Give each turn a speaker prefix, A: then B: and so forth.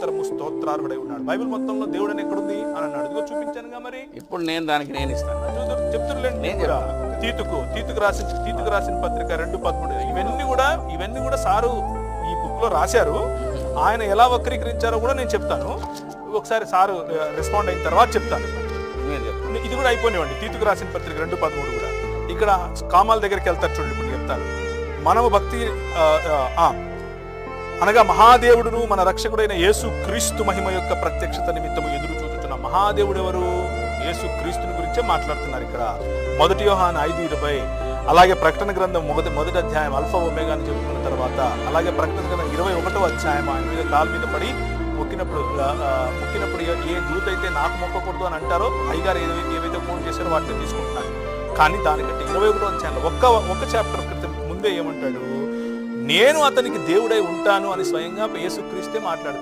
A: నిరంతరము స్తోత్రార్హుడై ఉన్నాడు. బైబిల్ మొత్తంలో దేవుడు అని ఎక్కడుంది అని అన్నాడు. ఇదిగో చూపించానుగా మరి.
B: ఇప్పుడు నేను దానికి నేను ఇస్తాను.
A: చెప్తుర్లేండి
B: నేను.
A: తీతుకు తీతుకు రాసిన తీతుకు రాసిన పత్రిక రెండు పదమూడు. ఇవన్నీ కూడా ఇవన్నీ కూడా సారు ఈ బుక్లో రాశారు. ఆయన ఎలా వక్రీకరించారో కూడా నేను చెప్తాను. ఒకసారి సారు రెస్పాండ్ అయిన తర్వాత చెప్తాను.
B: నేను చెప్తాను.
A: ఇది కూడా అయిపోయినాయండి తీతుకు రాసిన పత్రిక రెండు పదమూడు కూడా. ఇక్కడ కామాల దగ్గరికి వెళ్తారు చూడండి ఇప్పుడు చెప్తాను. మనము భక్తి అనగా మహాదేవుడును మన రక్షకుడైన యేసు క్రీస్తు మహిమ యొక్క ప్రత్యక్షత నిమిత్తము ఎదురు చూచుతున్న మహాదేవుడు ఎవరు యేసు క్రీస్తుని గురించే మాట్లాడుతున్నారు ఇక్కడ. మొదటి యోహాన్ ఐదు ఇరవై. అలాగే ప్రకటన గ్రంథం మొదటి మొదటి అధ్యాయం అల్ఫా ఒమేగా చెప్పుకున్న తర్వాత అలాగే ప్రకటన గ్రంథం ఇరవై ఒకటో అధ్యాయం ఆయన మీద కాలు మీద పడి మొక్కినప్పుడు మొక్కినప్పుడు ఏ- ఏ దూత అయితే నాకు మొక్కకూడదు అని అంటారో అయ్యగారు ఏదైతే ఏవైతే ఫోన్ చేశారో వాటిని తీసుకుంటున్నాను కానీ దానికంటే ఇరవై ఒకటో అధ్యాయంలో ఒక్క ఒక్క చాప్టర్ క్రితం ముందే ఏమంటాడు? నేను అతనికి దేవుడై ఉంటాను అని స్వయంగా యేసుక్రీస్తే మాట్లాడుతాడు.